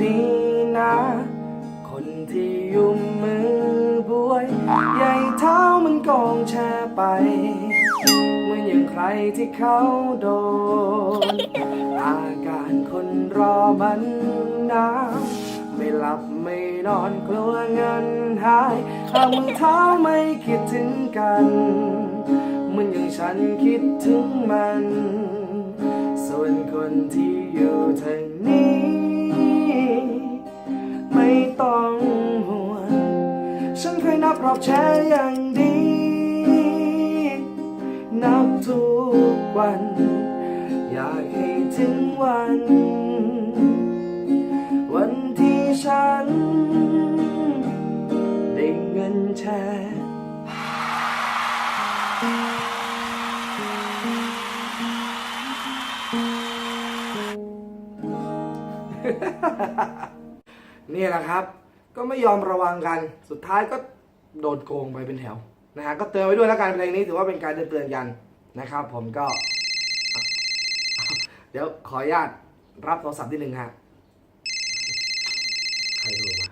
ดีนะ คนที่ยุ่มมือบวยใหญ่เท้ามันกองแช่ไปเหมือนอย่างใครที่เขาโดน อาการคนรอมันนานไม่หลับไม่นอนกลัวเงินหายหากมือเท้าไม่คิดถึงกันเหมือนอย่างฉันคิดถึงมัน ส่วนคนที่อยู่ทาง ยนับรอบแชร์อย่างดี นับทุกวัน อยากให้ถึงวัน วันที่ฉัน ได้เงินแชร์นี่แหละครับ ก็ไม่ยอมระวังกัน สุดท้ายก็ โดนโกงไปเป็นแถวนะฮะก็เตือนไว้ด้วยแล้วกันเพลงนี้ถือว่าเป็นการเตือนกันนะครับ ผมก็ เดี๋ยวขออนุญาตรับโทรศัพท์นิดนึงฮะใครโทรมา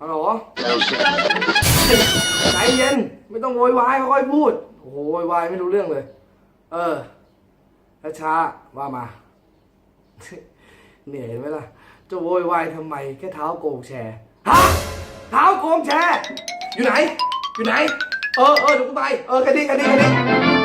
ฮัลโหลใจเย็น ไม่ต้องโวยวายค่อยพูด โอ้โหโวยวายไม่รู้เรื่องเลย เออช้าว่ามาเหนื่อยไหมล่ะ จะโวยวายทำไม แค่เท้าโกงแชร์ฮะ โกงแชร์อยู่ไหน อยู่ไหน เออเออเดี๋ยวกูไป เออกันดีกันดีกันดี